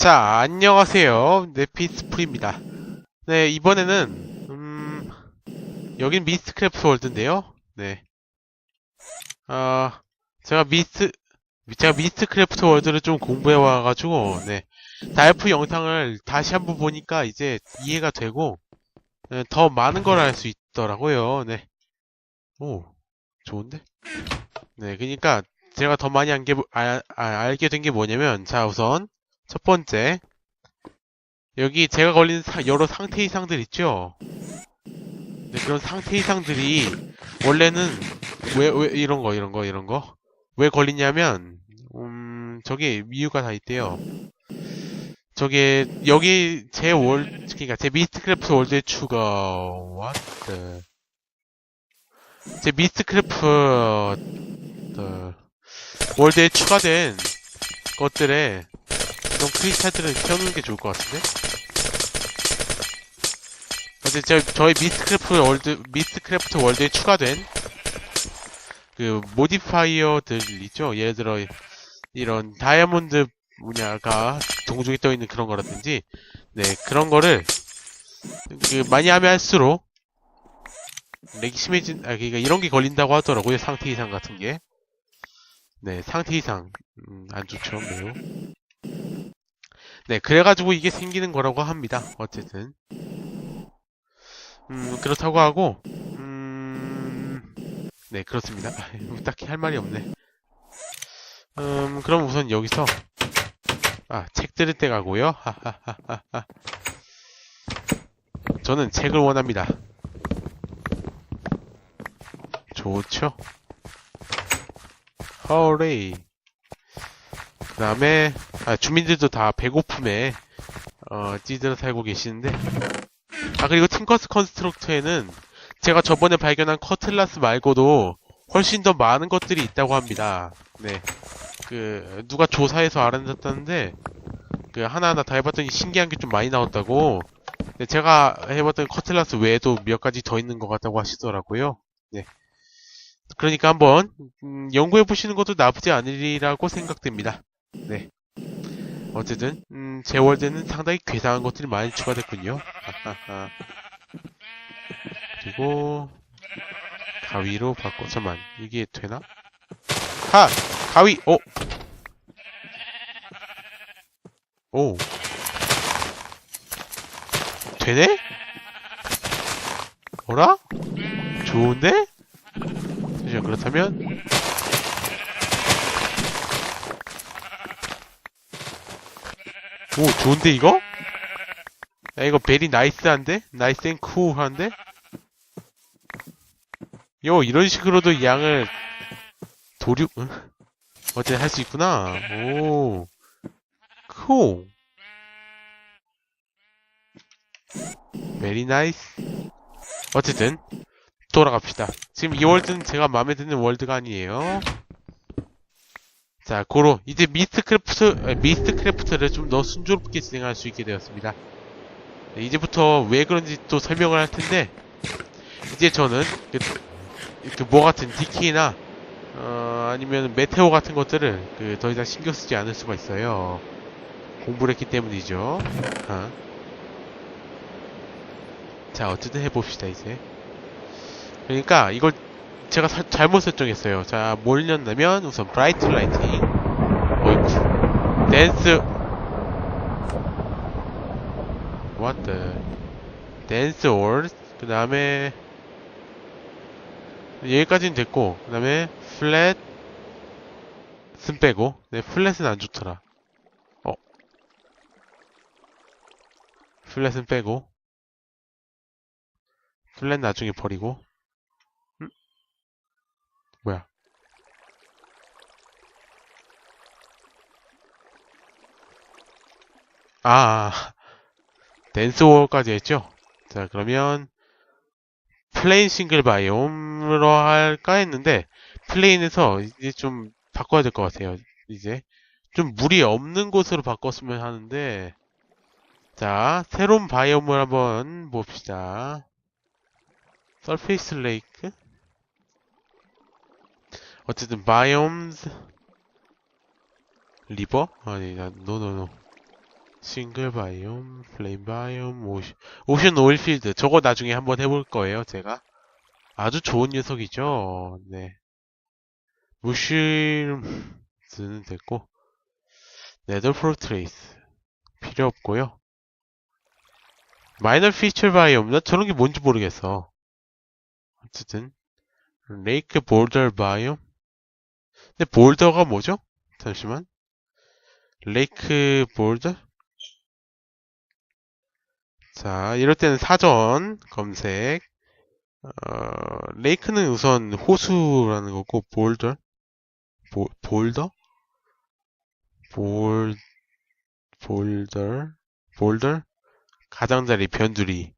자, 안녕하세요. 네피스프리입니다. 네, 이번에는, 음, 여긴 미스트크래프트 월드인데요. 네. 어, 제가 미스트, 제가 미스트크래프트 월드를 좀 공부해와가지고, 네. 달프 영상을 다시 한번 보니까 이제 이해가 되고, 네, 더 많은 걸 알 수 있더라고요. 네. 오, 좋은데? 네, 그니까, 제가 더 많이 안 게, 아, 아, 알게 된 게 뭐냐면, 자, 우선, 첫 번째, 여기 제가 걸린 사- 여러 상태 이상들 있죠? 네, 그런 상태 이상들이 원래는 왜, 왜 이런 거, 이런 거, 이런 거? 왜 걸리냐면, 음, 저게 이유가 다 있대요. 저게, 여기 제 월, 그니까 제 미스트크래프트 월드에 추가, what the. 제 미스트크래프트, 월드에 추가된 것들에 그런 크리스탈들을 켜놓는 게 좋을 것 같은데? 어제 저, 저희 미스트크래프트 월드, 미스트크래프트 월드에 추가된 그 모디파이어들 있죠? 예를 들어 이런 다이아몬드 뭐냐가 종종이 떠 있는 그런 거라든지 네 그런 거를 그 많이 하면 할수록 렉이 심해진 아 그러니까 이런 게 걸린다고 하더라고요 상태 이상 같은 게 네, 상태 이상. 음, 안 좋죠, 매우. 네, 그래가지고 이게 생기는 거라고 합니다. 어쨌든. 음, 그렇다고 하고, 음, 네, 그렇습니다. 아, 딱히 할 말이 없네. 음, 그럼 우선 여기서, 아, 책 들을 떼가고요. 하하하하하. 저는 책을 원합니다. 좋죠? 허레이. 그 다음에, 아, 주민들도 다 배고픔에, 어, 찌들어 살고 계시는데. 아, 그리고 팅커스 컨스트럭터에는 제가 저번에 발견한 커틀라스 말고도 훨씬 더 많은 것들이 있다고 합니다. 네. 그, 누가 조사해서 알아냈다는데, 그, 하나하나 다 해봤더니 신기한 게 좀 많이 나왔다고. 네, 제가 해봤던 커틀라스 외에도 몇 가지 더 있는 것 같다고 하시더라고요. 네. 그러니까 한번 음, 연구해 보시는 것도 나쁘지 않으리라고 생각됩니다. 네. 어쨌든 음, 제 월드는 상당히 괴상한 것들이 많이 추가됐군요. 그리고 가위로 바꿔 잠만 이게 되나? 하 가위 오 오. 되네? 어라? 좋은데? 잠시만 그렇다면 오 좋은데 이거? 야 이거 베리 나이스한데? 나이스 앤 쿠한데? 요 이런 식으로도 양을 도류 응? 어째 할 수 있구나 오 코. 베리 나이스 어쨌든 돌아갑시다. 지금 이 월드는 제가 마음에 드는 월드가 아니에요. 자, 고로 이제 미스트크래프트 미스트크래프트를 좀 더 순조롭게 진행할 수 있게 되었습니다. 네, 이제부터 왜 그런지 또 설명을 할 텐데 이제 저는 그, 그 뭐 같은 디키나 어, 아니면 메테오 같은 것들을 그 더 이상 신경 쓰지 않을 수가 있어요. 공부를 했기 때문이죠. 아. 자, 어쨌든 해봅시다 이제. 그러니까 이걸 제가 사- 잘못 설정했어요. 자, 뭘 넣냐면 우선 브라이트 라이팅, 어이쿠, 댄스, what the, 댄스 올, 그 다음에 여기까지는 됐고, 그 다음에 플랫, 쓴 빼고, 네, 플랫은 안 좋더라. 어, 플랫은 빼고, 플랫 나중에 버리고. 뭐야? 아, 댄스워까지 했죠? 자, 그러면, 플레인 싱글 바이옴으로 할까 했는데, 플레인에서 이제 좀 바꿔야 될 것 같아요. 이제. 좀 물이 없는 곳으로 바꿨으면 하는데, 자, 새로운 바이옴을 한번 봅시다. 서페이스 레이크? 어쨌든 바이옴스 리버? 아니 나 노노노 싱글 바이옴, 플레임 바이옴, 오션, 오션 오일필드. 저거 나중에 한번 해볼 거예요, 제가. 아주 좋은 녀석이죠. 네. 무실즈는 됐고, 네더 프로트레이스. 필요 없고요. 마이너 피처 바이옴. 나 저런 게 뭔지 모르겠어. 어쨌든, 레이크 볼더 바이옴. 근데 볼더가 뭐죠? 잠시만. 레이크 볼더? 자, 이럴 때는 사전 검색. 어, 레이크는 우선 호수라는 거고, 볼더? 보, 볼더? 볼, 볼더? 볼더? 가장자리, 변두리.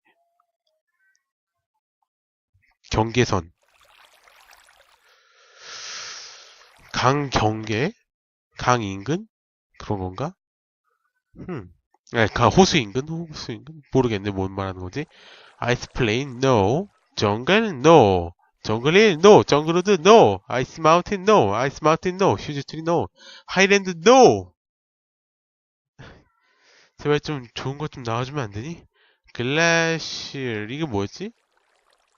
경계선. 강 경계? 강 인근? 그런 건가? 음. 네, 강 호수 인근? 호수 인근? 모르겠네, 뭔 말하는 거지? 아이스 플레인, no. 정글, no. 정글일, no. 정글로드, no. 아이스 마운틴, no. 아이스 마운틴, no. 휴즈 트리, no. 하이랜드, no. 제발 좀 좋은 것 좀 나와주면 안 되니? 글래시얼, 이게 뭐였지?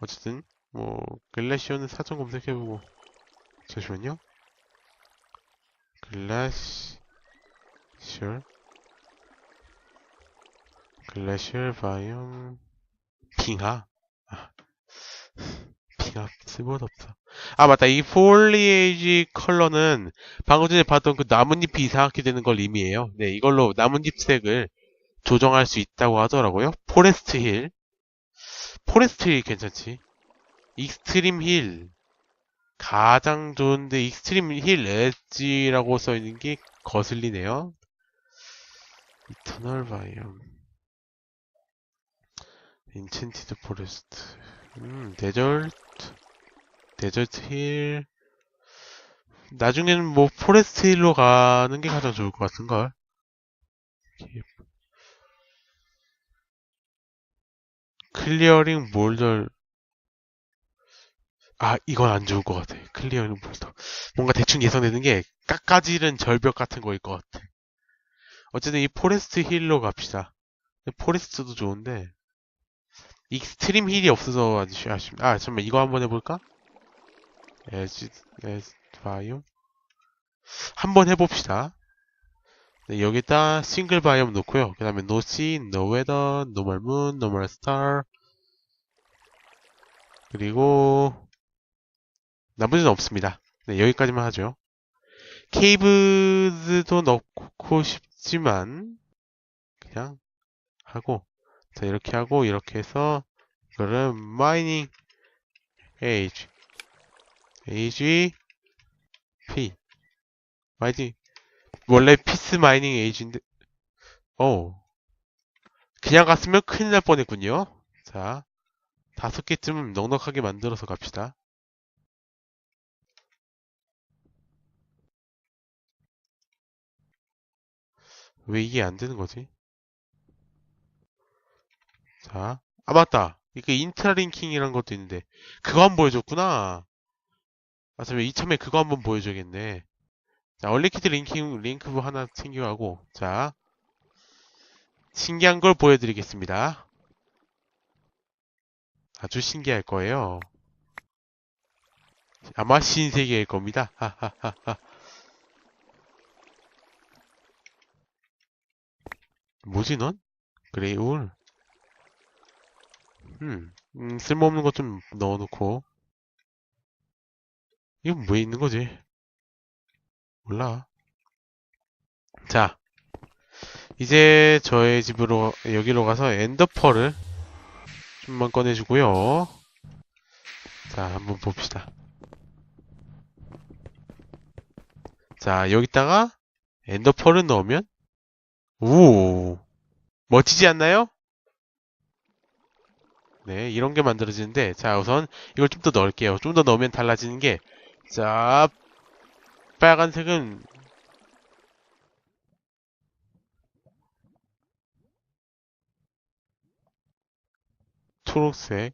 어쨌든, 뭐, 글래시어는 사전 검색해보고. 잠시만요. 글래시얼 바이옴 빙하? 아, 빙하 쓸모없어. 아 맞다. 이 폴리에이지 컬러는 방금 전에 봤던 그 나뭇잎이 이상하게 되는 걸 의미해요. 네 이걸로 나뭇잎 색을 조정할 수 있다고 하더라고요. 포레스트 힐. 포레스트 힐 괜찮지? 익스트림 힐 가장 좋은데 익스트림 힐 엣지라고 써있는 게 거슬리네요. 이터널 바이옴. 인첸티드 포레스트. 음 데절트. 데절트 힐. 나중에는 뭐 포레스트 힐로 가는 게 가장 좋을 것 같은걸? 클리어링 몰더 아 이건 안 좋을 것 같아. 클리어링 몰더. 뭔가 대충 예상되는 게 깎아지른 절벽 같은 거일 것 같아. 어쨌든 이 포레스트 힐로 갑시다. 포레스트도 좋은데 익스트림 힐이 없어서 아주 아쉽 아 잠깐만 이거 한번 해볼까? 에지 에지 바이옴 한번 해봅시다. 네, 여기다 싱글 바이옴 놓고요. 그 다음에 노시, 노웨더, 노멀문, 노멀 스타 그리고 나머지는 없습니다. 네 여기까지만 하죠. 케이브즈도 넣고 싶지만 그냥 하고 자 이렇게 하고 이렇게 해서 이거를 마이닝 에이지 에이지 P 마이닝 원래 피스 마이닝 에이지인데 어 그냥 갔으면 큰일 날 뻔했군요. 자 다섯 개쯤 넉넉하게 만들어서 갑시다 왜 이게 안 되는 거지? 자, 아 맞다. 이게 인트라 링킹이란 것도 있는데 그거 한 번 보여줬구나. 맞으면 이참에 그거 한번 보여줘야겠네. 자, 얼리키드 링킹 링크 하나 챙겨가고 자, 신기한 걸 보여드리겠습니다. 아주 신기할 거예요. 아마 신세계일 겁니다. 하하하하. 뭐지 넌? 그레이 울. 음, 음, 쓸모없는 것 좀 넣어놓고. 이건 뭐 있는 거지? 몰라. 자, 이제 저의 집으로, 여기로 가서 엔더펄을 좀만 꺼내주고요. 자, 한번 봅시다. 자, 여기다가 엔더펄을 넣으면, 오, 멋지지 않나요? 네, 이런 게 만들어지는데, 자, 우선 이걸 좀 더 넣을게요. 좀 더 넣으면 달라지는 게, 자, 빨간색은 초록색,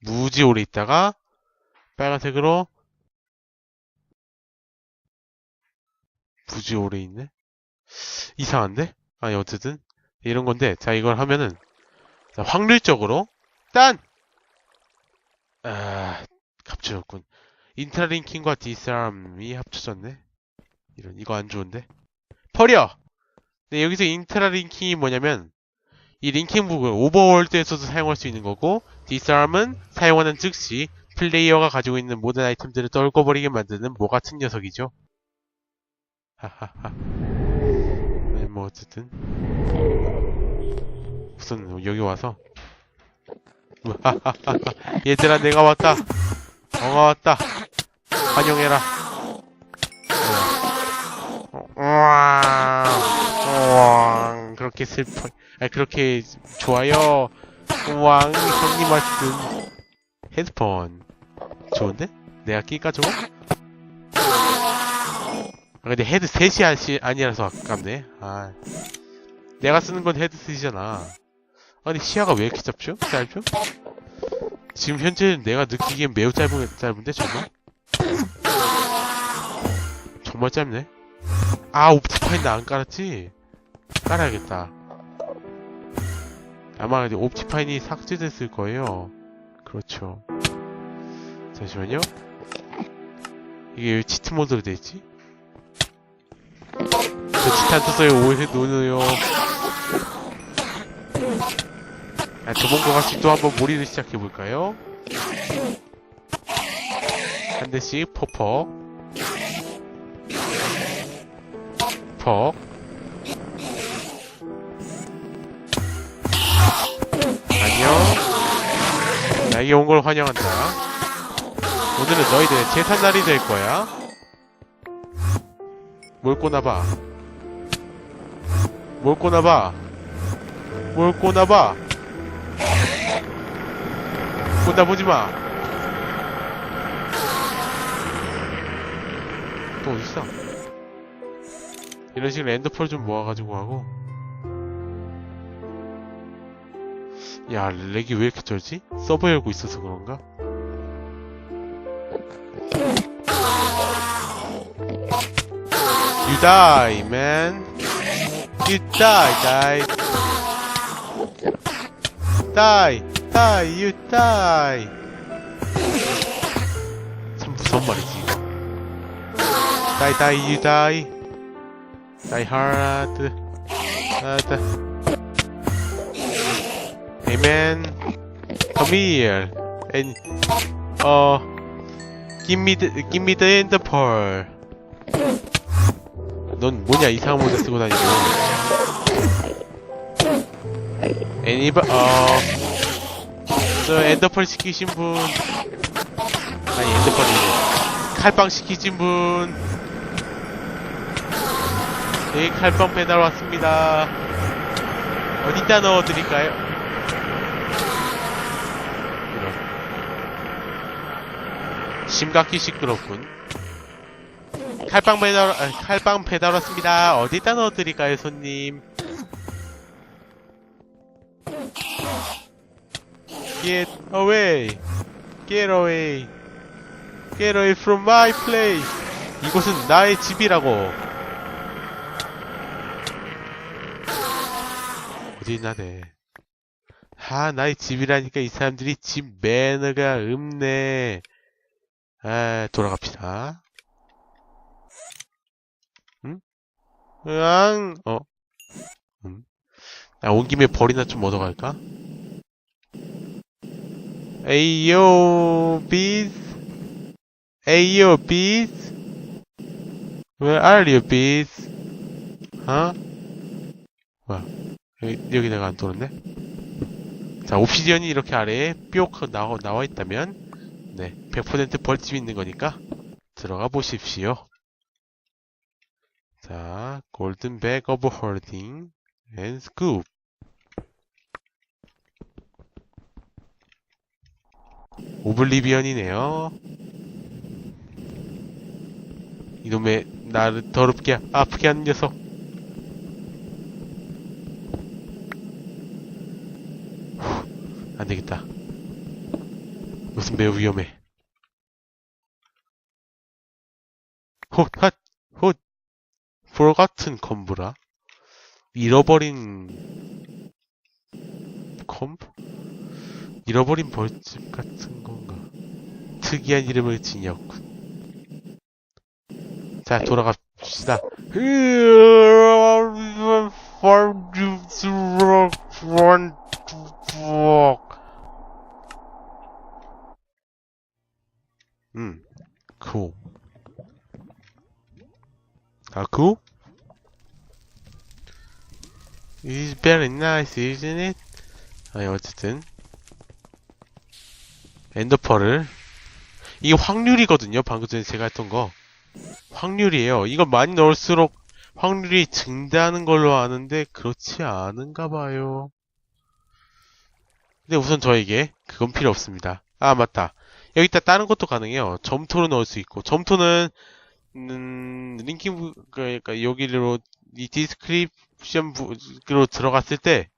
무지 오래 있다가 빨간색으로 무지 오래 있네? 이상한데? 아니, 어쨌든. 이런 건데, 자, 이걸 하면은, 자, 확률적으로, 딴! 아, 갑자기였군. 인트라링킹과 디스람이 합쳐졌네? 이런, 이거 안 좋은데? 버려! 네, 여기서 인트라링킹이 뭐냐면, 이 링킹북을 오버월드에서도 사용할 수 있는 거고, 디스람은 사용하는 즉시 플레이어가 가지고 있는 모든 아이템들을 떨궈버리게 만드는 뭐 같은 녀석이죠. 하하하. 네, 뭐, 어쨌든. 우선, 여기 와서. 얘들아, 내가 왔다. 엉아 왔다. 환영해라. 우왕. 그렇게 슬퍼. 아, 그렇게 좋아요. 우왕. 형님 말씀. 헤드폰. 좋은데? 내가 끼까 저거? 아, 근데 헤드셋이 아니라서 아깝네. 아. 내가 쓰는 건 헤드셋이잖아. 아니, 시야가 왜 이렇게 짧죠? 짧죠? 지금 현재 내가 느끼기엔 매우 짧은, 짧은데, 정말? 정말 짧네? 아, 옵티파인 나 안 깔았지? 깔아야겠다. 아마 옵티파인이 삭제됐을 거예요. 그렇죠. 잠시만요. 이게 왜 치트 모드로 돼 있지? 떴어요. 오해 노노요. 아, 도망가 같이 또 한번 몰이를 시작해 볼까요? 한 대씩 퍼퍽. 퍽. 안녕. 나에게 온 걸 환영한다. 오늘은 너희들의 제삿날이 될 거야. 뭘 꼬나봐. 뭘 꼬나봐. 뭘 꼬나봐. 꼬나보지 마. 또 어딨어? 이런 식으로 엔더펄 좀 모아가지고 하고. 야, 렉이 왜 이렇게 쩔지? 서버 열고 있어서 그런가? Man. You die, die. Die, die, you die. 참 무서운 말이지. Die, die, you die. Die hard. hard. Hey man, come here and uh, give me the give me the end pearl. 넌 뭐냐 이상한 모자 쓰고 다니고. 애니바 어저 엔더펄 시키신 분 아니 엔더펄이 칼빵 시키신 분 네, 칼빵 배달 왔습니다. 어디다 넣어드릴까요? 심각히 시끄럽군. 칼빵 배달, 아, 칼빵 배달 왔습니다. 어디다 넣어드릴까요, 손님? Get away! Get away! Get away from my place! 이곳은 나의 집이라고! 어디 있나, 네. 아, 나의 집이라니까 이 사람들이 집 매너가 없네. 아, 돌아갑시다. 응? 으앙, 어? 음? 아, 온 김에 벌이나 좀 얻어갈까? 에이요, 비스? 에이요, 비스? Where are you, bees? 어? 뭐야? 여기, 내가 안 돌았네? 자, 옵시디언이 이렇게 아래에 뿅 나와, 나와 있다면, 네, 100% 벌집 있는 거니까, 들어가 보십시오. 자, 골든 백 오브 홀딩, 앤 스쿱. 오블리비언이네요. 이놈의 나를 더럽게 아프게 하는 녀석. 후, 안 되겠다. 이것은 매우 위험해. 헛, 핫, 헛. forgotten 컴브라. 잃어버린 컴? 잃어버린 벌집 같은 건가? 특이한 이름을 지녔군. 자, 돌아갑시다. 음, cool. 아, cool? It's very nice, isn't it? 아니, 어쨌든. 엔더펄을. 이게 확률이거든요, 방금 전에 제가 했던 거. 확률이에요. 이거 많이 넣을수록 확률이 증대하는 걸로 아는데, 그렇지 않은가 봐요. 근데 우선 저에게 그건 필요 없습니다. 아, 맞다. 여기다 다른 것도 가능해요. 점토로 넣을 수 있고, 점토는, 음, 링킹, 부- 그러니까 여기로, 이 디스크립션 부로 들어갔을 때,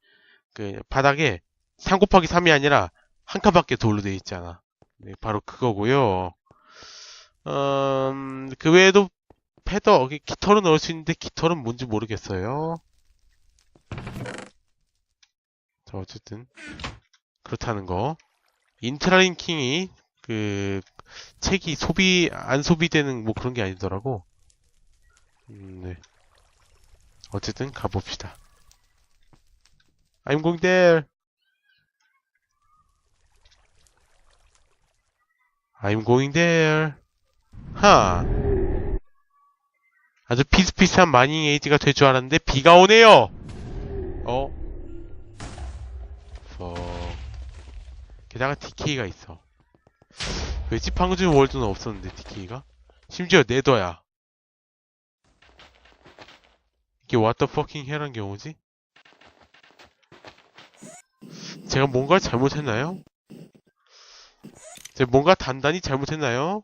그, 바닥에 3 곱하기 3이 아니라 한 칸밖에 돌로 돼 있잖아. 네, 바로 그거고요. 음, 그 외에도 패더, 기- 깃털은 넣을 수 있는데 깃털은 뭔지 모르겠어요. 자, 어쨌든 그렇다는 거. 인트라링킹이 그 책이 소비 안 소비되는 뭐 그런 게 아니더라고. 음, 네. 어쨌든 가봅시다. I'm going there. I'm going there. 하. 아주 비슷비슷한 마닝 에이지가 될 줄 알았는데 비가 오네요. 어? 어. 게다가 DK가 있어. 왜지? 방금 전 월드는 없었는데 DK가? 심지어 네더야. 이게 what the fucking hell한 경우지? 제가 뭔가 잘못했나요? 뭔가 단단히 잘못했나요?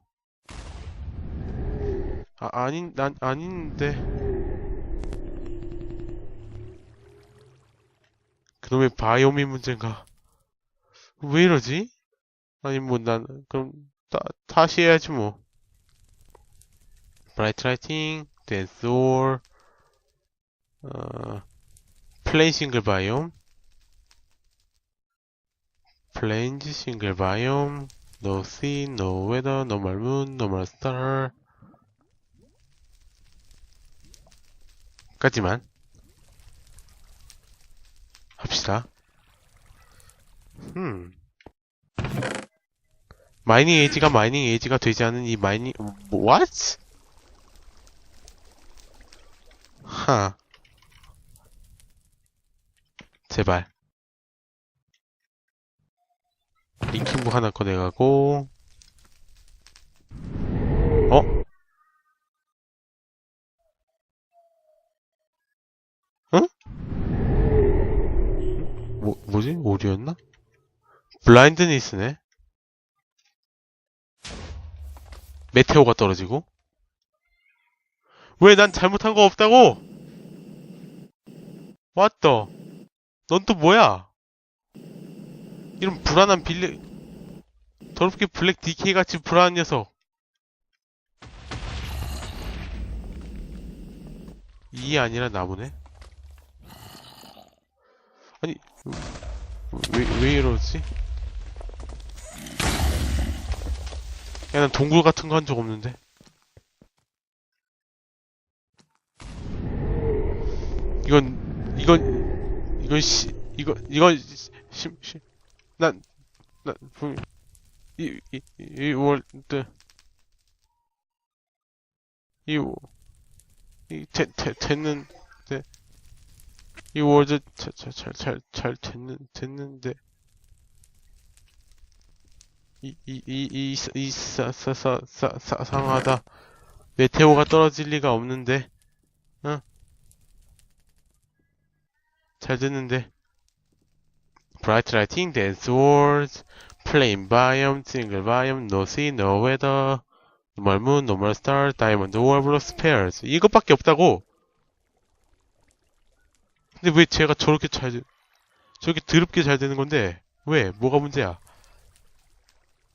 아, 아닌, 난, 아닌데. 그놈의 바이오미 문제인가? 왜 이러지? 아니, 뭐, 난, 그럼, 다, 다시 해야지, 뭐. 브라이트 라이팅, 댄스 올, 어, 플레인 싱글 바이옴, 플레인즈 싱글 바이옴, no sea, no weather, normal moon, normal star. 까지만 합시다. 음. 마이닝 에이지가 마이닝 에이지가 되지 않은 이 마이닝 뭐, what? 하. 제발. 링킹부 하나 꺼내가고 어? 응? 뭐, 뭐지? 오류였나? 블라인드니스네? 메테오가 떨어지고? 왜 난 잘못한 거 없다고? 왔더. 넌또 뭐야? 이런 불안한 빌리, 더럽게 블랙 DK 같이 불안한 녀석. 이게 아니라 나무네? 아니, 왜, 왜 이러지? 야, 난 동굴 같은 거 한 적 없는데. 이건, 이건, 이건 시, 이거, 이건, 시, 시, 난, 난, 분, 이, 이, 이 월 드, 이, 워- 이, 되, 되, 됐는데, 이 월드, 잘, 잘, 잘, 잘, 잘 됐는, 됐는데, 이, 이, 이, 이, 이, 사, 사, 사, 사, 사, 상하다. 메테오가 떨어질 리가 없는데, 어? 잘 됐는데. Bright lighting, dance words, plain biome, single biome, no sea, no weather, normal moon, normal star, diamond, warble, spares. 이것밖에 없다고! 근데 왜 제가 저렇게 잘, 되- 저렇게 더럽게 잘 되는 건데? 왜? 뭐가 문제야?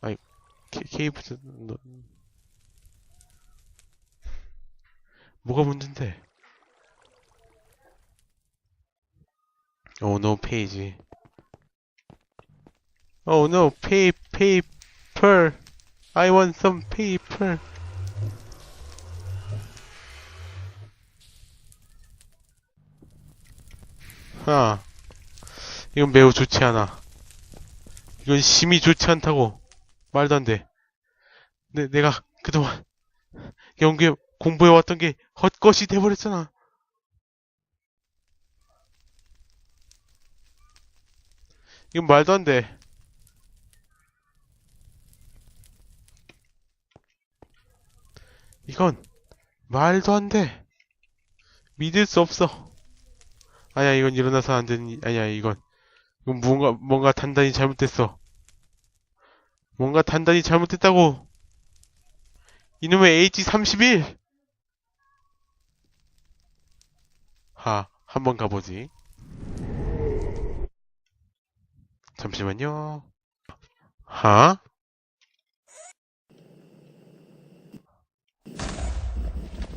아니, 케, 케이브, 너, 뭐가 문제인데? Oh no, 페이지. Oh no, pay, paper. I want some paper. 아, 이건 매우 좋지 않아. 이건 심히 좋지 않다고. 말도 안 돼. 내, 내가 그동안 연구해, 공부해왔던 게 헛것이 돼버렸잖아. 이건 말도 안 돼. 이건 말도 안 돼. 믿을 수 없어. 아니야, 이건 일어나서 안 되는, 일- 아니야, 이건. 이건 뭔가, 뭔가 단단히 잘못됐어. 뭔가 단단히 잘못됐다고. 이놈의 H31! 하, 한번 가보지. 잠시만요. 하?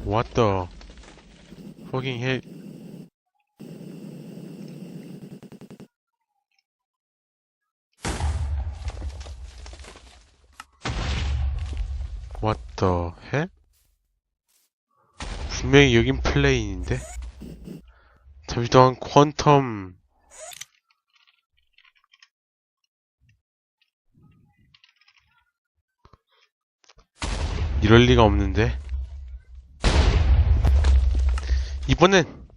What the fucking hell? What the hell? 분명히 여긴 플레인인데? 잠시 동안 퀀텀 이럴 리가 없는데 이번엔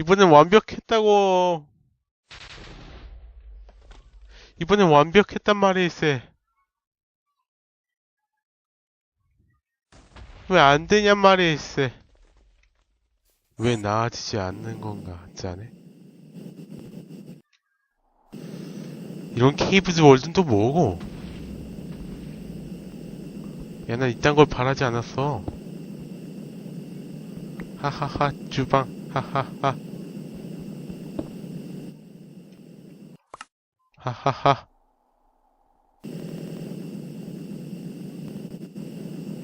이번엔 완벽했다고. 이번엔 완벽했단 말이세. 왜 안 되냔 말이세. 왜 나아지지 않는 건가 짜네 이런 케이브즈 월드는 또 뭐고? 야, 난 이딴 걸 바라지 않았어. 하하하, 주방, 하하하. 하하하.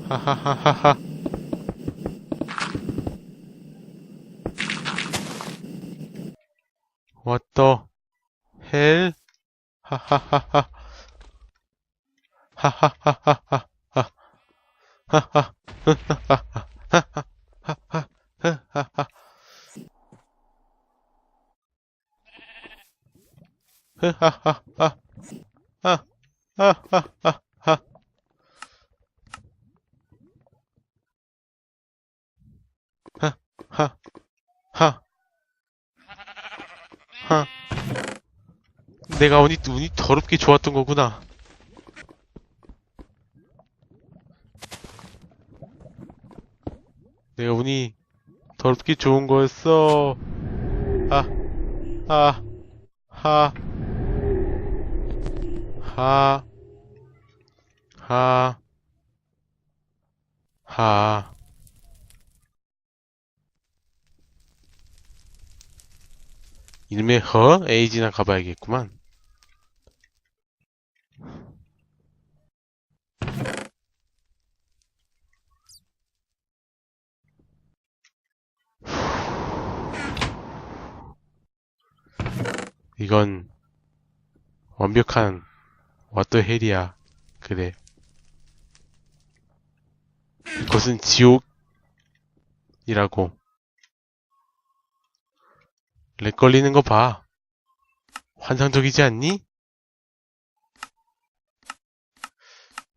하하하하하. What the hell? 하 하하하. 하 하하하 하. 내가 운이, 운이 더럽게 좋았던 거구나. 내가 운이 더럽게 좋은 거였어. 아, 아, 하, 하, 하, 하. 이름의 허? 에이지나 가봐야겠구만. 이건 완벽한 왓더 헬이야. 그래. 이것은 지옥이라고. 렉 걸리는 거 봐. 환상적이지 않니?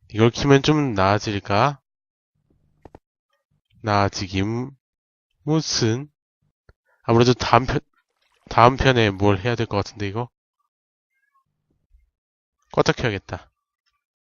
이걸 키면 좀 나아질까? 나아지긴 무슨? 아무래도 다음 편, 다음 편에 뭘 해야 될 것 같은데, 이거? 껐다 켜야겠다.